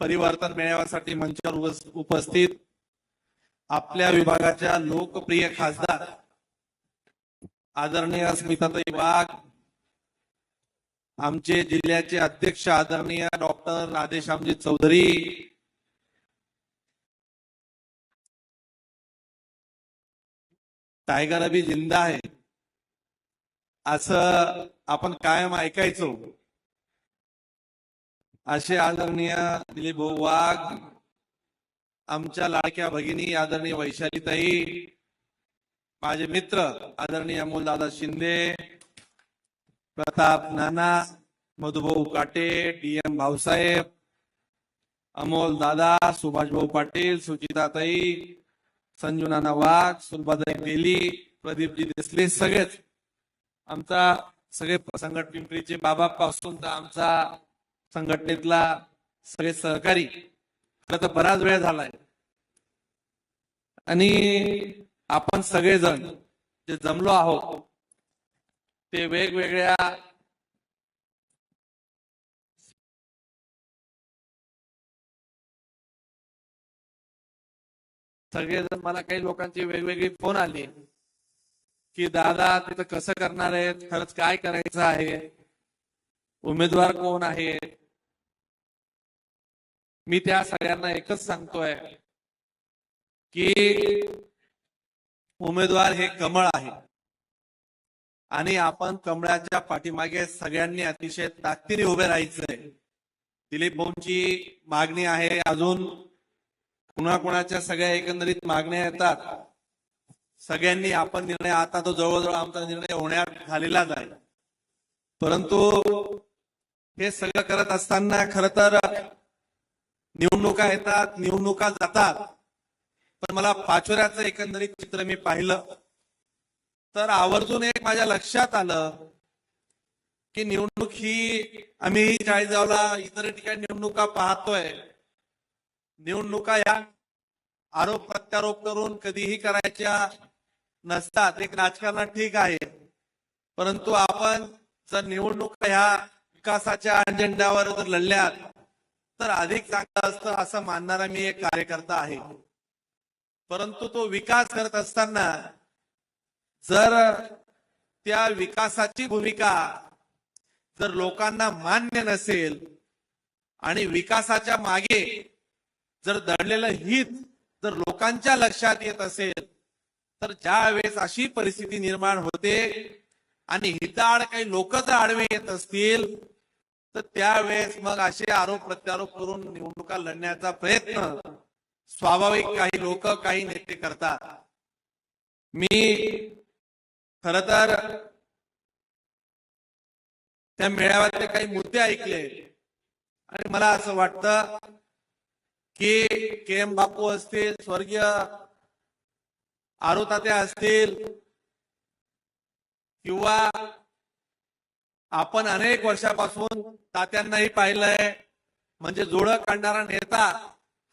परिवर्तन मेळाव्यासाठी मंचावर उपस्थित आपल्या विभागाच्या लोकप्रिय खासदार आदरणीय स्मिताताई वाघ आमचे जिल्ह्याचे अध्यक्ष आदरणीय डॉक्टर राधेश्यामजी चौधरी टायगर अभी जिंदा आहे. असं आपण कायम ऐकायचो. असे आदरणीय दिलीप भाऊ वाघ आमच्या लाडक्या भगिनी आदरणीय वैशालीताई माझे मित्र आदरणीय अमोलदादा शिंदे प्रताप नाना मधुभाऊ काटे डी एम भाऊसाहेब अमोल दादा सुभाषभाऊ पाटील सुचिताताई संजू नाना वाघ सुलभाताई बेली प्रदीपजी देसले सगळेच. आमचा सगळे संघट पिंपरीचे बाबा पासून तर आमचा संघटनेतला सगळे सहकारी खरं तर बराच वेळ झालाय. आणि आपण सगळेजण जे जमलो आहोत ते वेगवेगळ्या सगळेजण मला काही लोकांची वेगवेगळी फोन आली की दादा तिथं कसं करणार आहेत खरंच काय करायचं आहे उमेदवार कोण आहे मी त्या सगळ्यांना एकच सांगतोय की उमेदवार हे कमळ आहे. आणि आपण कमळाच्या पाठीमागे सगळ्यांनी अतिशय ताकदीने उभे राहायचंय. दिलीप भाऊंची मागणी आहे अजून कुणाकुणाच्या सगळ्या एकंदरीत मागण्या येतात. सगळ्यांनी आपण निर्णय आता तो जवळजवळ आमचा निर्णय होण्यात झालेलाच आहे परंतु हे सगळं करत असताना खर तर निवडणुका येतात निवडणुका जातात. पण मला पाचोऱ्याचं एकंदरीत चित्र मी पाहिलं. तर आवर्जून एक माझ्या लक्षात आलं की निवडणूक ही आम्ही चाळीसगावला इतर ठिकाणी निवडणुका पाहतोय. निवडणुका या आरोप प्रत्यारोप करून कधीही करायच्या नसतात. एक राजकारणात ठीक आहे. परंतु आपण जर निवडणुका ह्या विकासाच्या अजेंड्यावर जर लढल्यात तर अधिक चांगलं असतं असं मानणारा मी एक कार्यकर्ता आहे. परंतु तो विकास करत असताना जर त्या विकासाची भूमिका जर लोकांना मान्य नसेल आणि विकासाच्या मागे जर दडलेलं हित जर लोकांच्या लक्षात येत असेल तर ज्या वेळेस अशी परिस्थिती निर्माण होते आणि हिताआड काही लोक जर आडवे येत असतील तर त्यावेळेस मग असे आरोप प्रत्यारोप करून निवडणुका लढण्याचा प्रयत्न स्वाभाविक काही लोक काही नेते करतात. मी खर तर त्या मेळाव्यातले काही मुद्दे ऐकले आणि मला असं वाटतं की के एम बापू असतील स्वर्गीय आरुतात्या असतील किंवा आपण अनेक वर्षापासून तात्यांनाही पाहिलंय. म्हणजे जोडं काढणारा नेता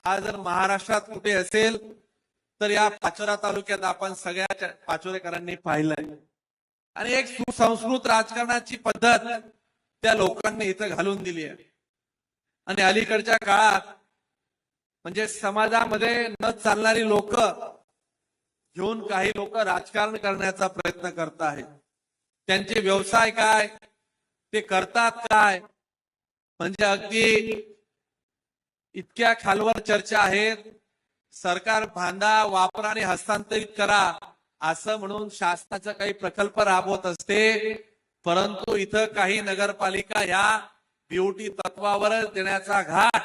हा जर महाराष्ट्रात कुठे असेल तर या पाचोरा तालुक्यात आपण सगळ्या पाचोरेकरांनी पाहिलंय. आणि एक सुसंस्कृत राजकारणाची पद्धत त्या लोकांनी इथं घालून दिली आहे. आणि अलीकडच्या काळात म्हणजे समाजामध्ये न चालणारी लोक घेऊन काही लोक राजकारण करण्याचा प्रयत्न करत आहेत. त्यांचे व्यवसाय काय? ते करतात काय? म्हणजे अगदी इतक्या खालवर चर्चा आहेत. सरकार भांडा वापरा आणि हस्तांतरित करा असं म्हणून शासनाचा काही प्रकल्प राबवत असते. परंतु इथं काही नगरपालिका या ब्युटी तत्वावरच देण्याचा घाट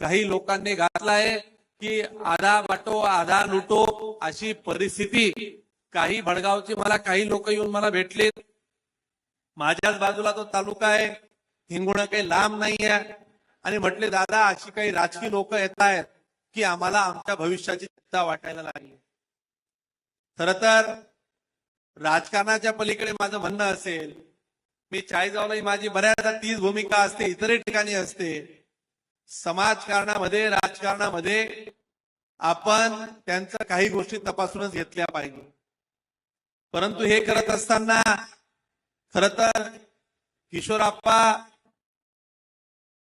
काही लोकांनी घातलाय की आधा वाटो आधा लुटो अशी परिस्थिती. काही भडगावची मला काही लोक येऊन मला भेटलेत. माझ्याच बाजूला तो तालुका आहे. हिंगोणं काही लांब नाही आहे आणि म्हटले दादा अशी काही राजकीय लोक येत आहेत की आम्हाला आमच्या भविष्याची चिंता वाटायला लागली. खर तर राजकारणाच्या पलीकडे माझं म्हणणं असेल मी चाळीसगावलाही माझी बऱ्याचदा तीच भूमिका असते इतरही ठिकाणी असते. समाजकारणामध्ये राजकारणामध्ये आपण त्यांच्या काही गोष्टी तपासूनच घेतल्या पाहिजे. परंतु हे करत असताना खर तर किशोरप्पा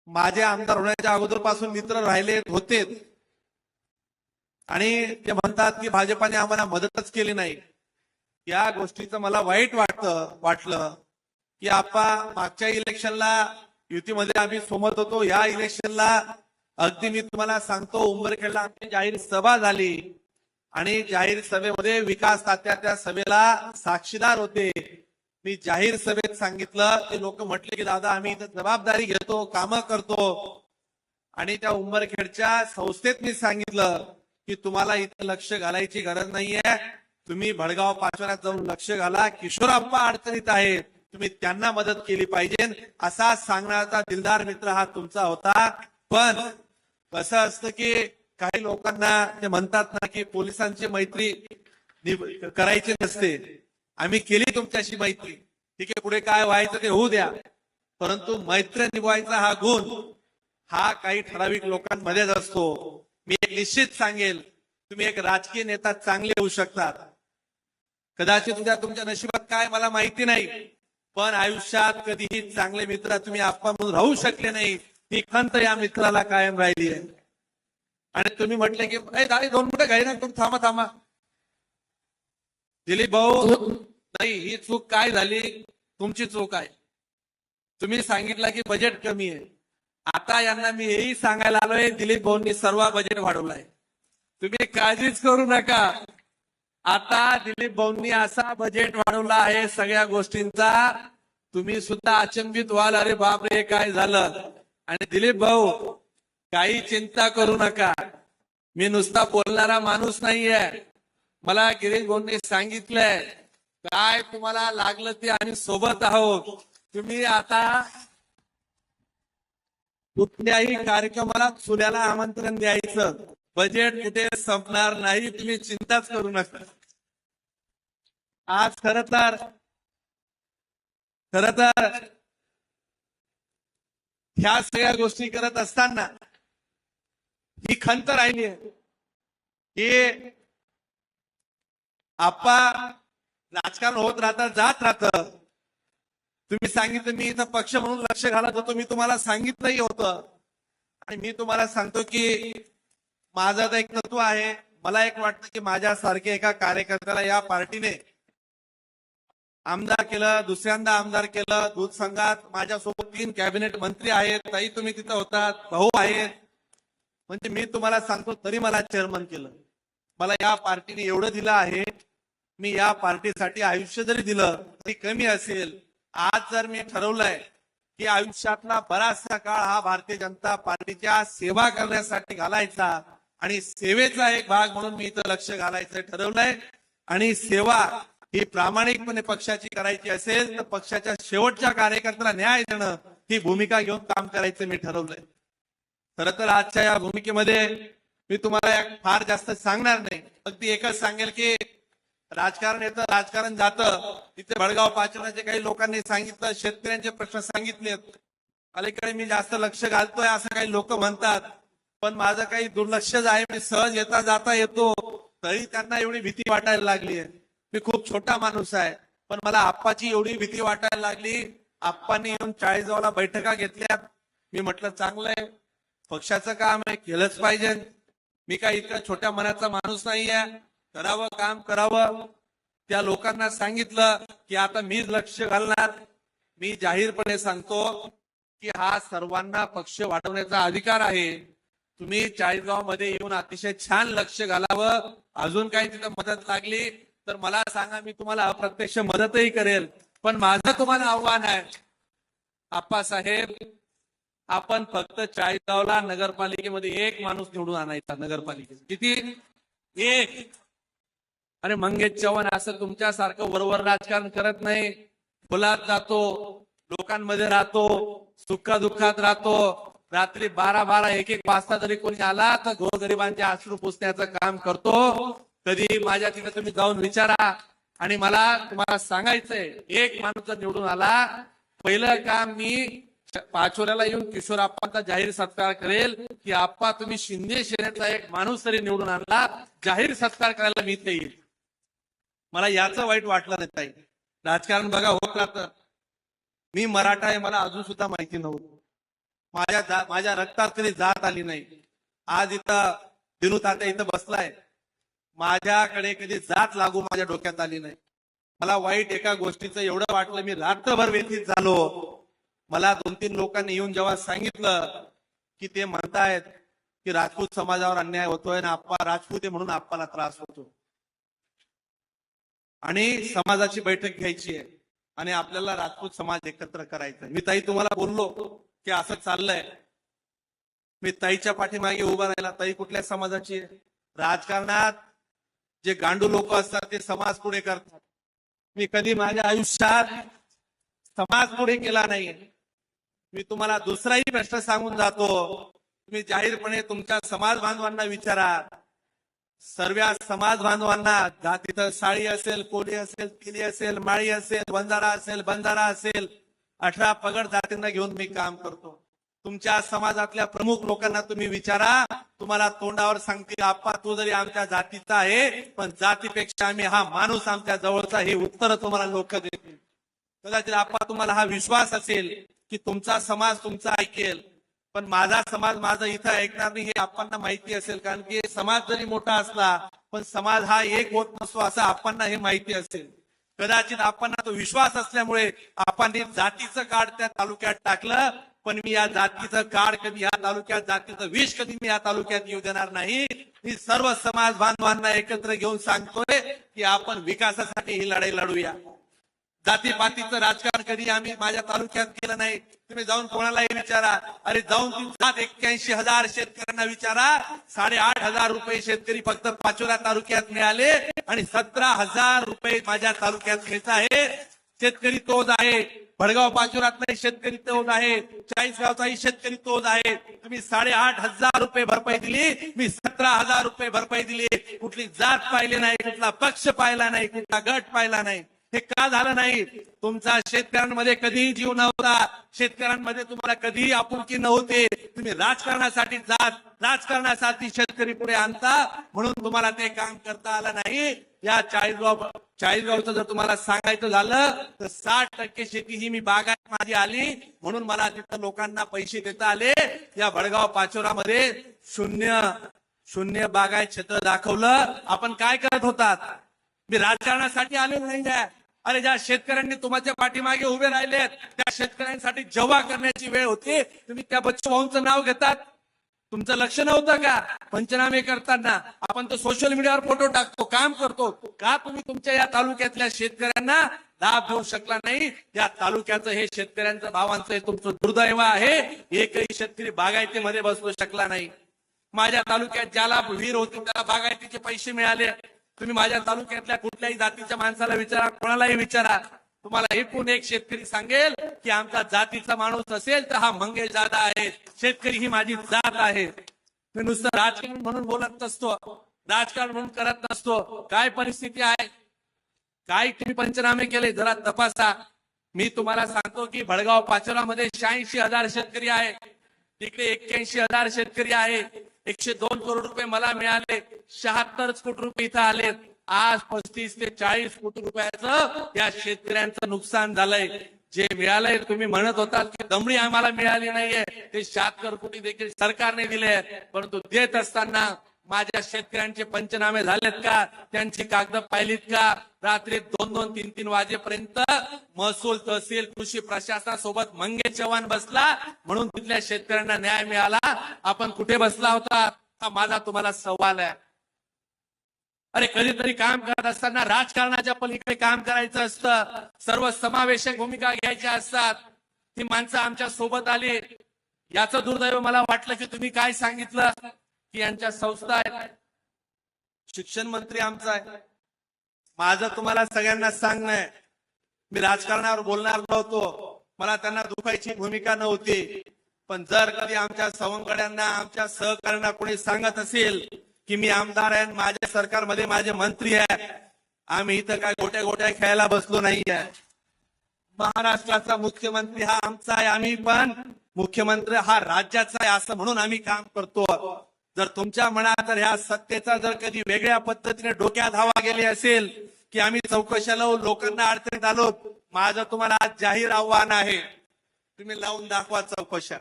माझे आमदार होण्याच्या अगोदरपासून मित्र राहिले होते. आणि ते म्हणतात की भाजपाने आम्हाला मदतच केली नाही. या गोष्टीचं मला वाईट वाटतं वाटलं की आपा मागच्या इलेक्शनला युतीमध्ये आम्ही सोमत होतो. या इलेक्शनला अगदी मी तुम्हाला सांगतो उंबरखेडला आमची जाहीर सभा झाली. आणि जाहीर सभेमध्ये विकास तात्या त्या सभेला साक्षीदार होते. मी जाहीर सभेत सांगितलं ते लोक म्हटले की दादा आम्ही इथं जबाबदारी घेतो कामं करतो. आणि त्या उंबरखेडच्या संस्थेत मी सांगितलं की तुम्हाला इथं लक्ष घालायची गरज नाहीये. तुम्ही भडगाव पाचोऱ्यात जाऊन लक्ष घाला. किशोरप्पा अडचणीत आहेत तुम्ही त्यांना मदत केली पाहिजे. असा सांगण्याचा दिलदार मित्र हा तुमचा होता. पण कसं असतं की काही लोकांना ते म्हणतात ना की पोलिसांची मैत्री करायची नसते. आम्ही केली तुमच्याशी मैत्री. ठीक आहे पुढे काय व्हायचं ते होऊ द्या. परंतु मैत्री निभवायचा हा गुण हा काही ठराविक लोकांमध्येच असतो. मी एक निश्चित सांगेल तुम्ही एक राजकीय नेता चांगले होऊ शकतात. कदाचित उद्या तुमच्या नशिबात काय मला माहिती नाही पण आयुष्यात कधीही चांगले मित्र तुम्ही आपण म्हणून राहू शकले नाही. ती खंत या मित्राला कायम राहिली आहे आणि तुम्ही म्हटले की दोन मिनिटं घाई ना तुम्ही थांबा थांबा. दिलीप भाऊ नाही ही चूक काय झाली? तुमची चूक आहे. तुम्ही सांगितलं की बजेट कमी आहे. आता यांना मी हेही सांगायला आलोय दिलीप भाऊंनी सर्व बजेट वाढवलाय. तुम्ही काळजीच करू नका. आता दिलीप भाऊंनी असा बजेट वाढवला आहे सगळ्या गोष्टींचा. तुम्ही सुद्धा अचंबित व्हाल. अरे बापरे काय झालं? आणि दिलीप भाऊ काही चिंता करू नका. मी नुसता बोलणारा माणूस नाहीये. मला गिरीश भाऊंनी सांगितलंय काय तुम्हाला लागलं ते आम्ही सोबत आहोत. तुम्ही आता कुठल्याही कार्यक्रमाला चुल्याला आमंत्रण द्यायचं. बजेट कुठे संपणार नाही तुम्ही चिंताच करू नका. आज खर तर खर तर ह्या सगळ्या गोष्टी करत असताना ही खंत राहिली आहे की आपा राजकारण होत राहतं जात राहतं. तुम्ही सांगितलं मी इथं पक्ष म्हणून लक्ष घालत होतो मी तुम्हाला सांगितलंही होतं. आणि मी तुम्हाला सांगतो की माझं तर एक तत्व आहे मला एक वाटतं की माझ्यासारखे एका कार्यकर्त्याला या पार्टीने आमदार केलं दुसऱ्यांदा आमदार केलं दूध संघात माझ्यासोबत तीन कॅबिनेट मंत्री आहेत ताई तुम्ही तिथं होतात भाऊ आहेत. म्हणजे मी तुम्हाला सांगतो तरी मला चेअरमन केलं. मला या पार्टीने एवढं दिलं आहे मी या पार्टीसाठी आयुष्य जरी दिलं तरी कमी असेल. आज जर मी ठरवलंय की आयुष्यातला बराचसा काळ हा भारतीय जनता पार्टीच्या सेवा करण्यासाठी घालायचा आणि सेवेचा एक भाग म्हणून मी इथं लक्ष घालायचं ठरवलंय आणि सेवा ही प्रामाणिकपणे पक्षाची करायची असेल तर पक्षाच्या शेवटच्या कार्यकर्त्याला न्याय देणं ही भूमिका घेऊन काम करायचं मी ठरवलंय. खर तर आजच्या या भूमिकेमध्ये मी तुम्हाला फार जास्त सांगणार नाही. अगदी एकच सांगेल की राजकारण येतं राजकारण जातं. तिथे भडगाव पाचण्याचे काही लोकांनी सांगितलं शेतकऱ्यांचे प्रश्न सांगितलेत. अलीकडे मी जास्त लक्ष घालतोय असं काही लोक म्हणतात. पण माझं काही दुर्लक्षच आहे मी सहज येता जाता येतो. तरी त्यांना एवढी भीती वाटायला लागली आहे. मी खूप छोटा माणूस आहे पण मला आप्पाची एवढी भीती वाटायला लागली. आप्पांनी येऊन चाळीसगावला बैठका घेतल्यात मी म्हटलं चांगलंय पक्षाचं काम आहे केलंच पाहिजे. मी काही इतका छोट्या मनाचा माणूस नाहीये. करावं काम करावं. त्या लोकांना सांगितलं की आता मी लक्ष घालणार. मी जाहीरपणे सांगतो की हा सर्वांना पक्ष वाढवण्याचा अधिकार आहे. तुम्ही चाळीसगावमध्ये येऊन अतिशय छान लक्ष घालावं. अजून काही तिथं मदत लागली तर मला सांगा मी तुम्हाला अप्रत्यक्ष मदतही करेल. पण माझं तुम्हाला आव्हान आहे. आप्पासाहेब आपण फक्त चाळीसगावला नगरपालिकेमध्ये एक माणूस निवडून आणायचा नगरपालिकेत. किती? एक. अरे मंगेश चव्हाण असं तुमच्यासारखं वरवर राजकारण करत नाही. फुलात जातो लोकांमध्ये राहतो सुखा दुःखात राहतो. रात्री बारा बारा एक एक वाजता जरी कोणी आला तर गोरगरिबांचे अश्रू पुसण्याचं काम करतो. कधी माझ्या तिथे तुम्ही जाऊन विचारा. आणि मला तुम्हाला सांगायचंय एक माणूस जर निवडून आला पहिलं काम मी पाचोऱ्याला येऊन किशोर आप्पांचा जाहीर सत्कार करेल की आप्पा तुम्ही शिंदे सेनेचा एक माणूस तरी निवडून आणला जाहीर सत्कार करायला मी ते येईल. मला याचं वाईट वाटलं नाही ताई. राजकारण बघा होत राहतं. मी मराठा आहे मला अजून सुद्धा माहिती नव्हतं. माझ्या माझ्या रक्तात कधी जात आली नाही. आज इथं दिनू तात्या इथं बसलाय. माझ्याकडे कधी जात लागू माझ्या डोक्यात आली नाही. मला वाईट एका गोष्टीचं एवढं वाटलं मी रात्रभर व्यथित झालो. मला दोन तीन लोकांनी येऊन जेव्हा सांगितलं की ते म्हणतायत की राजपूत समाजावर अन्याय होतोय ना आप्पा राजपूत आहे म्हणून आप्पाला त्रास होतो. आणि समाजाची बैठक घ्यायची आहे. आणि आपल्याला राजपूत समाज एकत्र करायचा मी ताई तुम्हाला बोललो की असं चाललंय. मी ताईच्या पाठीमागे उभा राहिला. ताई कुठल्या समाजाची आहे? राजकारणात जे गांडू लोक असतात ते समाज पुढे करतात. मी कधी माझ्या आयुष्यात समाज पुढे केला नाही मी तुम्हाला दुसराही प्रश्न सांगून जातो. तुम्ही जाहीरपणे तुमच्या समाज बांधवांना विचारा. सर्व समाज बांधवांना जात तिथं साळी असेल कोली असेल किली असेल माळी असेल बंजारा असेल बंजारा असेल अठरा पगड जातींना घेऊन मी काम करतो. तुमच्या समाजातल्या प्रमुख लोकांना तुम्ही विचारा तुम्हाला तोंडावर सांगतील आप्पा तू जरी आमच्या जातीचा आहे पण जातीपेक्षा आम्ही हा माणूस आमच्या जवळचा हे उत्तर तुम्हाला लोक देतील. कदाचित आप्पा तुम्हाला हा विश्वास असेल की तुमचा समाज तुमचा ऐकेल. पण माझा समाज माझं इथं ऐकणार नाही हे आपणना माहिती असेल. कारण की समाज जरी मोठा असला पण समाज हा एक होत नसतो असं आपणना हे माहिती असेल. कदाचित आपण तो विश्वास असल्यामुळे आपण हे जातीचं कार्ड त्या तालुक्यात टाकलं पण मी या जातीचं कार्ड कधी या तालुक्यात जातीचं विष कधी मी या तालुक्यात येऊ देणार नाही. मी सर्व समाज बांधवांना एकत्र घेऊन सांगतोय की आपण विकासासाठी ही लढाई लढूया. जातीपातीचं राजकारण कधी आम्ही माझ्या तालुक्यात केलं नाही? तुम्ही जाऊन कोणालाही विचारा. अरे जाऊन सात एक्क्याऐंशी हजार शेतकऱ्यांना विचारा. साडेआठ हजार रुपये शेतकरी फक्त पाचोरा तालुक्यात मिळाले आणि सतरा हजार रुपये माझ्या तालुक्यात मिळत आहे. शेतकरी तोच आहे. भडगाव पाचोरात शेतकरी तोच आहे. चाळीसगावचाही शेतकरी तोच आहे. तुम्ही साडेआठ हजार रुपये भरपाई दिली. मी सतरा हजार रुपये भरपाई दिली. कुठली जात पाहिली नाही कुठला पक्ष पाहिला नाही कुठला गट पाहिला नाही. हे का झालं नाही? तुमचा शेतकऱ्यांमध्ये कधीही जीव नव्हता. शेतकऱ्यांमध्ये तुम्हाला कधीही आपुलकी नव्हते. तुम्ही राजकारणासाठी जात राजकारणासाठी शेतकरी पुढे आणता म्हणून तुम्हाला ते काम करता आलं नाही. या चाळीसगाव चाळीसगावचं जर तुम्हाला सांगायचं झालं तर साठ टक्के शेती ही मी बागायत माझी आली. म्हणून मला तिथं लोकांना पैसे देता आले. या भडगाव पाचोरामध्ये शून्य शून्य बागायत क्षेत्र दाखवलं. आपण काय करत होतात? मी राजकारणासाठी आलेलो नाही आहे. अरे ज्या शेतकऱ्यांनी तुमच्या पाठीमागे उभे राहिलेत त्या शेतकऱ्यांसाठी जेव्हा करण्याची वेळ होती. तुम्ही त्या बच्चू भाऊंचं नाव घेतात. तुमचं लक्ष नव्हतं का? पंचनामे करताना आपण तर सोशल मीडियावर फोटो टाकतो काम करतो. का तुम्ही तुमच्या या तालुक्यातल्या शेतकऱ्यांना लाभ देऊ शकला नाही? या तालुक्याचं हे शेतकऱ्यांचं भावांचं हे तुमचं दुर्दैव आहे. एकही शेतकरी बागायतीमध्ये बसू शकला नाही. माझ्या तालुक्यात ज्याला विहीर होती त्याला बागायतीचे पैसे मिळाले. तुम्ही माझ्या तालुक्यातल्या कुठल्याही जातीच्या माणसाला विचारा कोणालाही विचारा. तुम्हाला एकूण एक शेतकरी सांगेल की आमचा जातीचा माणूस असेल तर हा मंगेश दादा आहे शेतकरी ही माझी जात आहे. मी नुसतं राजकारण म्हणून बोलत नसतो. राजकारण म्हणून करत नसतो. काय परिस्थिती आहे? काय तुम्ही पंचनामे केले? जरा तपासा. मी तुम्हाला सांगतो की भडगाव पाचोरामध्ये शहाऐंशी हजार शेतकरी आहे. तिकडे एक्क्याऐंशी हजार शेतकरी आहे. एकशे दोन करोड रुपये मला मिळाले. शहात्तर कोटी रुपये इथं आले आज पस्तीस ते चाळीस कोटी रुपयाचं या शेतकऱ्यांचं नुकसान झालंय. जे मिळालंय तुम्ही म्हणत होता की दमडी आम्हाला मिळाली नाहीये. ते शहात्तर कोटी देखील सरकारने दिले परंतु देत असताना माझ्या शेतकऱ्यांचे पंचनामे झालेत का? त्यांची कागद पाहिलीत का? रात्री दोन दोन तीन तीन वाजेपर्यंत महसूल तहसील कृषी प्रशासनासोबत मंगेश चव्हाण बसला. म्हणून तिथल्या शेतकऱ्यांना न्याय मिळाला. आपण कुठे बसला होता? हा माझा तुम्हाला सवाल आहे. अरे कधीतरी काम करत असताना राजकारणाच्या पलीकडे काम करायचं असतं. सर्व समावेशक भूमिका घ्यायच्या असतात. ती माणसं आमच्यासोबत आली. याचं दुर्दैव मला वाटलं की तुम्ही काय सांगितलं? की यांच्या संस्था आहेत. शिक्षण मंत्री आमचा आहे. माझं तुम्हाला सगळ्यांना सांगणं आहे. मी राजकारणावर बोलणार नव्हतो. मला त्यांना दुखायची भूमिका नव्हती. पण जर कधी आमच्या सवंगड्यांना आमच्या सहकार्यांना कोणी सांगत असेल की मी आमदार आहे माझ्या सरकारमध्ये माझे मंत्री आहे आम्ही इथं काय गोट्या गोट्या खेळायला बसलो नाहीये. महाराष्ट्राचा मुख्यमंत्री हा आमचा आहे आम्ही पण. मुख्यमंत्री हा राज्याचा आहे असं म्हणून आम्ही काम करतो. जर तुमच्या मनात तर ह्या सत्तेचा जर कधी वेगळ्या पद्धतीने डोक्यात हवा गेली असेल की आम्ही चौकशाला लोकांना अडचणीत आलो माझं तुम्हाला आज जाहीर आव्हान आहे. तुम्ही लावून दाखवा चौकशा.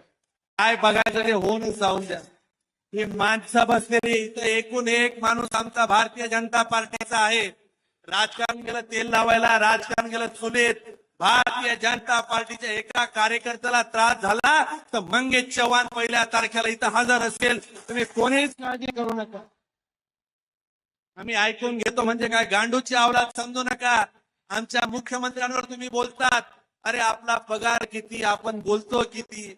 काय बघायचं ते होऊनच जाऊन द्या. ही माणसं बसलेली इथं एकूण एक माणूस आमचा भारतीय जनता पार्टीचा आहे. राजकारण गेलं तेल लावायला राजकारण गेलं चुलीत. भारतीय जनता पार्टीच्या एका कार्यकर्त्याला त्रास झाला तर मंगेश चव्हाण पहिल्या तारखेला इथं हजर असेल. तुम्ही कोणीच काळजी करू नका. आम्ही ऐकून घेतो म्हणजे काय गांडूची आवलात समजू नका. आमच्या मुख्यमंत्र्यांवर तुम्ही बोलतात अरे आपला पगार किती आपण बोलतो किती?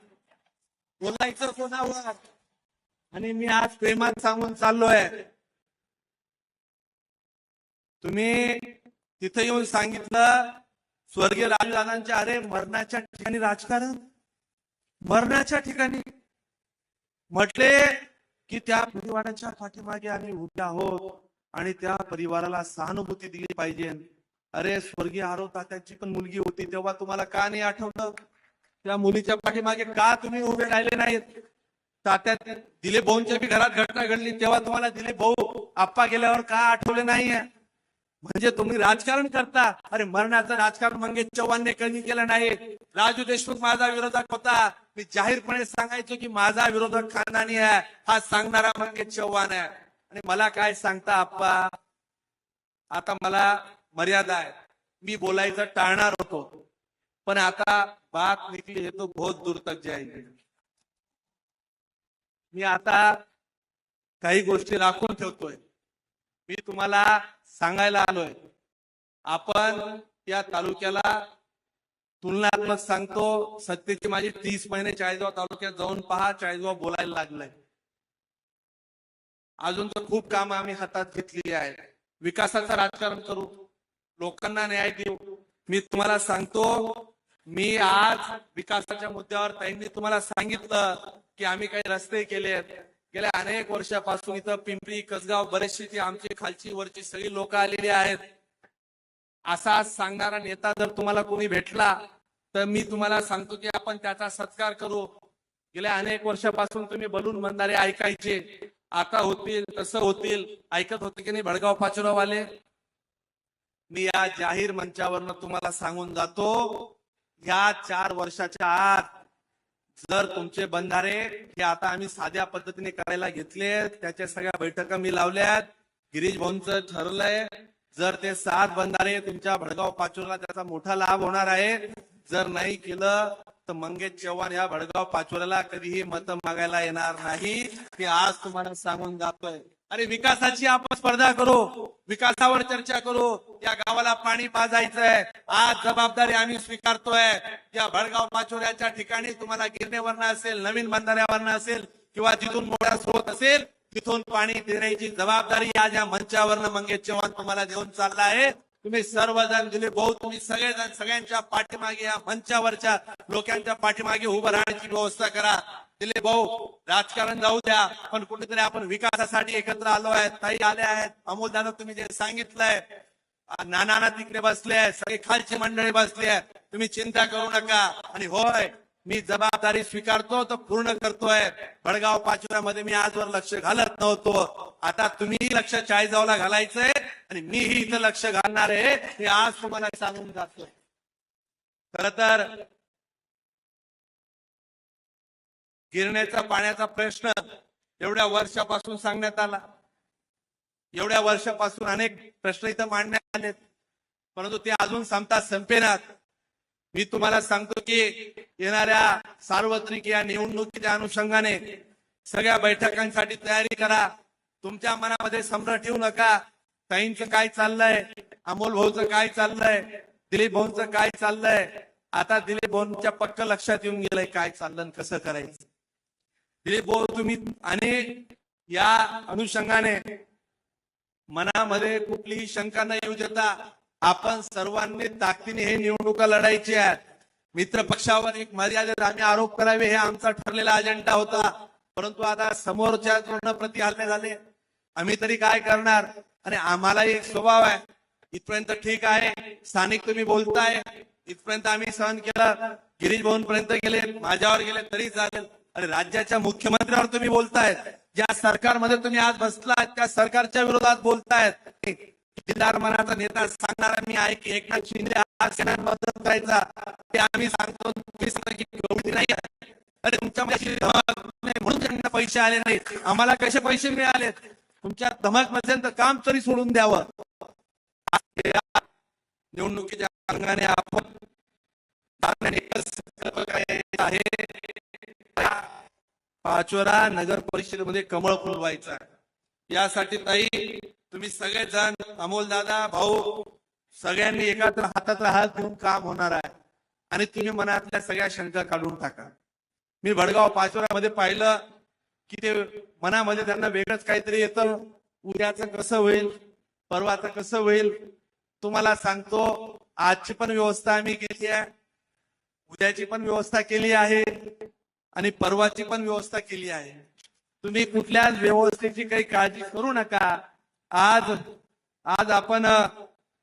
बोलायचं कोणावर? आणि मी आज प्रेमात सांगून चाललोय. तुम्ही तिथे येऊन सांगितलं स्वर्गीय राजदादांच्या अरे मरणाच्या ठिकाणी राजकारण? मरणाच्या ठिकाणी? म्हटले की त्या परिवाराच्या पाठीमागे आम्ही उभे आहोत आणि त्या परिवाराला सहानुभूती दिली पाहिजे. अरे स्वर्गीय आरो तात्याची पण मुलगी होती तेव्हा तुम्हाला का नाही आठवलं? त्या मुलीच्या पाठीमागे का तुम्ही उभे राहिले नाहीत? तात्या दिले भाऊंच्या बी घरात घटना घडली तेव्हा तुम्हाला दिले भाऊ आप्पा गेल्यावर का आठवले नाहीये? म्हणजे तुम्ही राजकारण करता. अरे मरणाचं राजकारण मंगेश चव्हाणने कधी केलं नाही? राजू देशमुख माझा विरोधक होता. मी जाहीरपणे सांगायचो की माझा विरोधक खानदानी आहे. हा सांगणारा मंगेश चव्हाण आहे. आणि मला काय सांगता आप्पा? आता मला मर्यादा आहे. मी बोलायचं टाळणार होतो. पण आता बात निकली हे तो बहुत दूर तक जाईल मी आता काही गोष्टी राखून ठेवतोय. मी तुम्हाला सांगायला आलोय. आपण या तालुक्याला तुलनात्मक सांगतो. सत्तेचे माझी तीस महिने चाळीसगाव तालुक्यात जाऊन पहा चाळीसगाव बोलायला लागलाय. अजून तर खूप काम आम्ही हातात घेतलेली आहेत. विकासाचं राजकारण करू. लोकांना न्याय देऊ. मी तुम्हाला सांगतो मी आज विकासाच्या मुद्द्यावर ताईंनी तुम्हाला सांगितलं की आम्ही काही रस्ते केले आहेत गेल्या अनेक वर्षापासून इथं पिंपरी कसगाव बरेचशी ती आमची खालची वरची सगळी लोक आलेली आहेत. असा सांगणारा नेता जर तुम्हाला कोणी भेटला तर मी तुम्हाला सांगतो की आपण त्याचा सत्कार करू. गेल्या अनेक वर्षापासून तुम्ही बलून म्हणणारे ऐकायचे. आता होतील तसं होतील. ऐकत होते की नाही भडगाव पाचोरावाले? मी या जाहीर मंचावरनं तुम्हाला सांगून जातो या चार वर्षाच्या आत जर तुमचे बंधारे हे आता आम्ही साध्या पद्धतीने करायला घेतले त्याच्या सगळ्या बैठका मी लावल्यात. गिरीश भाऊंचं ठरलंय जर ते सात बंधारे तुमच्या भडगाव पाचोरला त्याचा मोठा लाभ होणार आहे. जर नाही केलं तर मंगेश चव्हाण या भडगाव पाचोऱ्याला कधीही मत मागायला येणार नाही. ते आज तुम्हाला सांगून जातोय. अरे विकासाची आपण स्पर्धा करू विकासावर चर्चा करू या गावाला पाणी पाजायचंय. आज जबाबदारी आम्ही स्वीकारतोय. या भडगाव पाचोऱ्याच्या ठिकाणी तुम्हाला गिरणेवरनं असेल नवीन बंधाऱ्यावरनं असेल किंवा जिथून मोठा स्रोत असेल तिथून पाणी देण्याची जबाबदारी आज या मंचावरनं मंगेश चव्हाण तुम्हाला देऊन चालला आहे. तुम्ही सर्वजण दिले भाऊ तुम्ही सगळेजण सगळ्यांच्या पाठीमागे या मंचावरच्या लोकांच्या पाठीमागे उभं राहण्याची व्यवस्था करा. दिले भाऊ राजकारण जाऊ द्या पण कुठेतरी आपण विकासासाठी एकत्र आलो आहे ताई आले आहेत. अमोल दादा तुम्ही जे सांगितलंय नाना तिकडे बसले आहे सगळे खालची मंडळी बसली आहेत. तुम्ही चिंता करू नका. आणि होय मी जबाबदारी स्वीकारतो तर पूर्ण करतोय. भडगाव पाचव्यामध्ये मी आजवर लक्ष घालत नव्हतो. आता तुम्ही लक्ष चाळीसगावला घालायचंय आणि मीही इथं लक्ष घालणार आहे हे आज तुम्हाला सांगून जातोय. खर तर गिरण्याचा पाण्याचा प्रश्न एवढ्या वर्षापासून सांगण्यात आला. एवढ्या वर्षापासून अनेक प्रश्न इथं मांडण्यात आलेत. परंतु ते अजून संपता संपेनात. मी तुम्हाला सांगतो की येणाऱ्या सार्वत्रिक या निवडणुकीच्या अनुषंगाने सगळ्या बैठकांसाठी तयारी करा. तुमच्या मनामध्ये संभ्रम ठेवू नका. ताईंचं काय चाललंय? अमोल भाऊचं काय चाललंय? दिलीप भाऊंचं काय चाललंय? आता दिलीप भाऊंच्या पक्क लक्षात येऊन गेलंय काय चाललं कसं करायचं. दिलीप भाऊ तुम्ही. आणि या अनुषंगाने मनामध्ये कुठलीही शंका न येऊ देता आपण सर्वांनी ताकदीने हे निवडणुका लढायची आहेत. मित्र पक्षावर एक मर्यादित आम्ही आरोप करावे हे आमचा ठरलेला अजेंडा होता. परंतु आता समोरच्या प्रति हल्ले झाले. आम्ही तरी काय करणार? आणि आम्हालाही एक स्वभाव आहे. इथपर्यंत ठीक आहे. स्थानिक तुम्ही बोलताय. इथपर्यंत आम्ही सहन केलं. गिरीश भाऊन पर्यंत गेले. माझ्यावर गेले तरी चालेल. अरे राज्याच्या मुख्यमंत्र्यावर तुम्ही बोलतायत ज्या सरकारमध्ये तुम्ही आज बसलात त्या सरकारच्या विरोधात बोलतायत. मनाचा नेता सांगणारा मी आहे की एकनाथ शिंदे आज मदत करायचा ते आम्ही सांगतो तुम्ही सांगता की नाही अरे तुमच्यामध्ये म्हणून त्यांना पैसे आले नाहीत. आम्हाला कसे पैसे मिळाले तुमच्या धमक नसेल तर काम तरी सोडून द्यावं. निवडणुकीच्या अंगाने आपण आहे पाचोरा नगर परिषदेमध्ये कमळ फुलवायचा आहे. यासाठी ताई तुम्ही सगळेजण अमोल दादा भाऊ सगळ्यांनी एकत्र हातातला हात घेऊन काम होणार आहे. आणि तुम्ही मनातल्या सगळ्या शंका काढून टाका. मी भडगाव पाचोऱ्यामध्ये पाहिलं की ते मनामध्ये त्यांना वेगळंच काहीतरी येतं. उद्याचं कसं होईल? परवाचं कसं होईल? तुम्हाला सांगतो आजची पण व्यवस्था आम्ही केली आहे. उद्याची पण व्यवस्था केली आहे. आणि परवाची पण व्यवस्था केली आहे. तुम्ही कुठल्याच व्यवस्थेची काही काळजी करू नका. आज आज आपण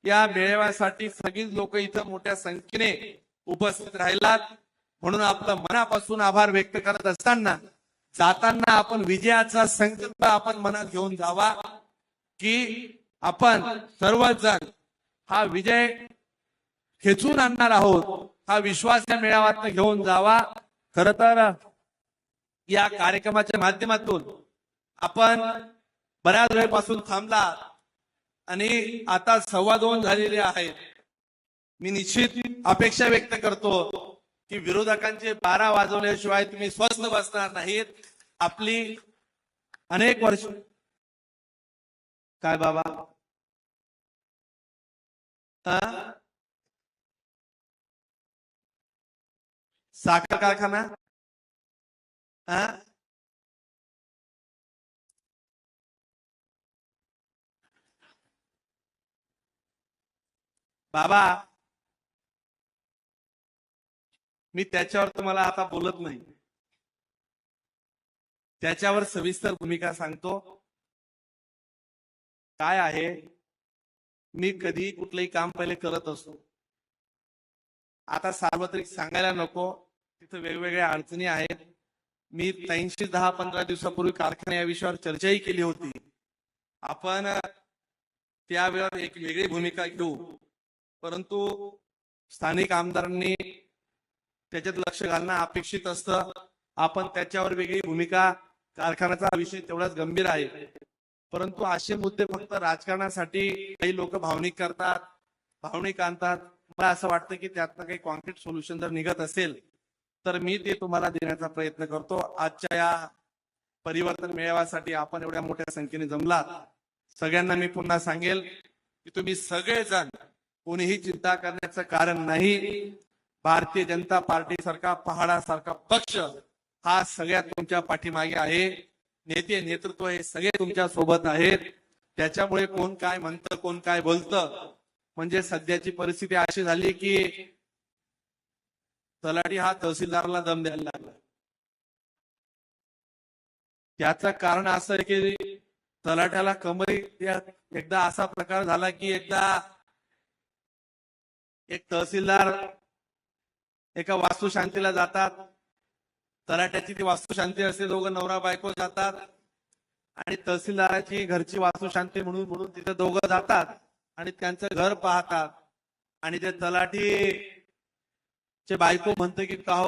या मेळाव्यासाठी सगळीच लोक इथं मोठ्या संख्येने उपस्थित राहिलात. म्हणून आपलं मनापासून आभार व्यक्त करत असताना जाताना आपण विजयाचा संकल्प आपण मनात घेऊन जावा की आपण सर्वच जण हा विजय खेचून आणणार आहोत. हा विश्वास या मेळाव्यात घेऊन जावा. खर तर या कार्यक्रमाच्या माध्यमातून आपण बऱ्याच वेळपासून थांबला आणि आता सव्वा दोन झालेले आहेत. मी निश्चित अपेक्षा व्यक्त करतो की विरोधकांचे बारा वाजवल्याशिवाय तुम्ही स्वस्थ बसणार नाहीत. आपली अनेक वर्ष काय बाबा? साखर कारखाना? हा बाबा मी त्याच्यावर तुम्हाला आता बोलत नाही. त्याच्यावर सविस्तर भूमिका सांगतो. काय आहे? मी कधी कुठलंही काम पहिले करत असतो. आता सार्वत्रिक सांगायला नको. तिथं वेगवेगळ्या अडचणी आहेत. मी त्र्याऐंशी दहा पंधरा दिवसापूर्वी कारखाना या विषयावर चर्चाही केली होती. आपण त्यावेळेला एक वेगळी भूमिका घेऊ. परंतु स्थानिक आमदारांनी त्याच्यात लक्ष घालणं अपेक्षित असतं. आपण त्याच्यावर वेगळी भूमिका कारखान्याचा विषय तेवढाच गंभीर आहे. परंतु असे मुद्दे फक्त राजकारणासाठी काही लोक भावनिक करतात भावनिक आणतात. मला असं वाटतं की त्यातनं काही कॉन्क्रीट सोल्युशन जर निघत असेल तर मी ते तुम्हाला देण्याचा प्रयत्न करतो. आजच्या या परिवर्तन मेळाव्यासाठी आपण एवढ्या मोठ्या संख्येने जमलात. सगळ्यांना मी पुन्हा सांगेल की तुम्ही सगळेजण कोणीही चिंता करण्याचं कारण नाही. भारतीय जनता पार्टी सारखा पहाडासारखा पक्ष हा सगळ्यात तुमच्या पाठीमागे आहे. नेते नेतृत्व हे सगळे तुमच्यासोबत आहेत. त्याच्यामुळे कोण काय म्हणतं कोण काय बोलतं म्हणजे सध्याची परिस्थिती अशी झाली की तलाठी हा तहसीलदारला दम द्यायला लागला. त्याचं कारण असं आहे की तलाठ्याला कमरी एकदा असा प्रकार झाला की एकदा एक तहसीलदार एका वास्तुशांतीला जातात. तलाट्याची ती वास्तुशांती असते दोघं नवरा बायको जातात आणि तहसीलदाराची घरची वास्तुशांती म्हणून म्हणून तिथे दोघं जातात आणि त्यांचं घर पाहतात आणि ते तलाठी चे बायको म्हणते की का हो?